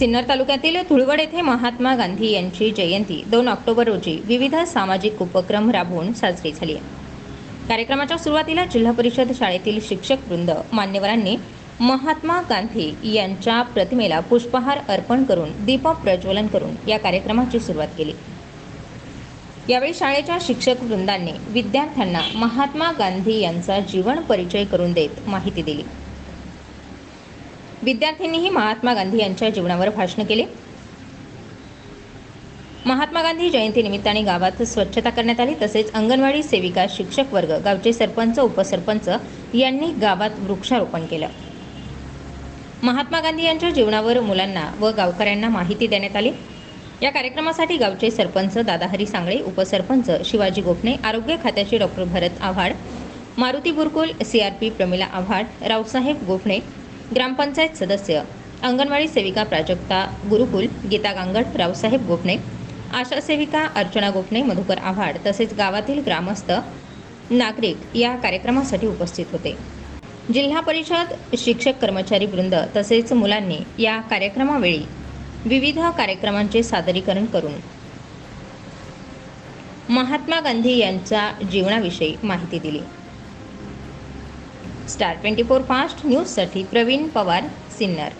सिन्नर तालुक्यातील धुळवड येथे महात्मा गांधी यांची जयंती. दोन ऑक्टोबर रोजी विविध सामाजिक उपक्रम राबवून साजरी झाली कार्यक्रमाच्या सुरुवातीला जिल्हा परिषद शाळेतील शिक्षक वृंद मान्यवरांनी महात्मा गांधी यांच्या प्रतिमेला पुष्पहार अर्पण करून दीप प्रज्वलन करून या कार्यक्रमाची सुरुवात केली. यावेळी शाळेच्या शिक्षक वृंदांनी विद्यार्थ्यांना महात्मा गांधी यांचा जीवन परिचय करून देत माहिती दिली. विद्यार्थ्यांनीही महात्मा गांधी यांच्या जीवनावर भाषण केले. महात्मा गांधी जयंती निमित्ताने गावात स्वच्छता करण्यात आली. तसेच अंगणवाडी सेविका शिक्षक वर्ग गावचे सरपंच उपसरपंच यांनी गावात वृक्षारोपण केलं. महात्मा गांधी यांच्या जीवनावर मुलांना व गावकऱ्यांना माहिती देण्यात आली. या कार्यक्रमासाठी गावचे सरपंच दादाहरी सांगळे उपसरपंच शिवाजी गोपणे आरोग्य खात्याचे डॉक्टर भरत आव्हाड मारुती बुरकुल सीआरपी प्रमिला आव्हाड रावसाहेब गोपणे ग्रामपंचायत सदस्य अंगणवाडी सेविका प्राजक्ता गुरुकुल गीता गांगड रावसाहेब गोपणे आशा सेविका अर्चना गोपणे मधुकर आव्हाड तसेच गावातील ग्रामस्थ नागरिक या कार्यक्रमासाठी उपस्थित होते. जिल्हा परिषद शिक्षक कर्मचारी वृंद तसेच मुलांनी या कार्यक्रमावेळी विविध कार्यक्रमांचे सादरीकरण करून महात्मा गांधी यांच्या जीवनाविषयी माहिती दिली. स्टार ट्वेंटी फोर फास्ट न्यूजसाठी प्रवीण पवार सिन्नर.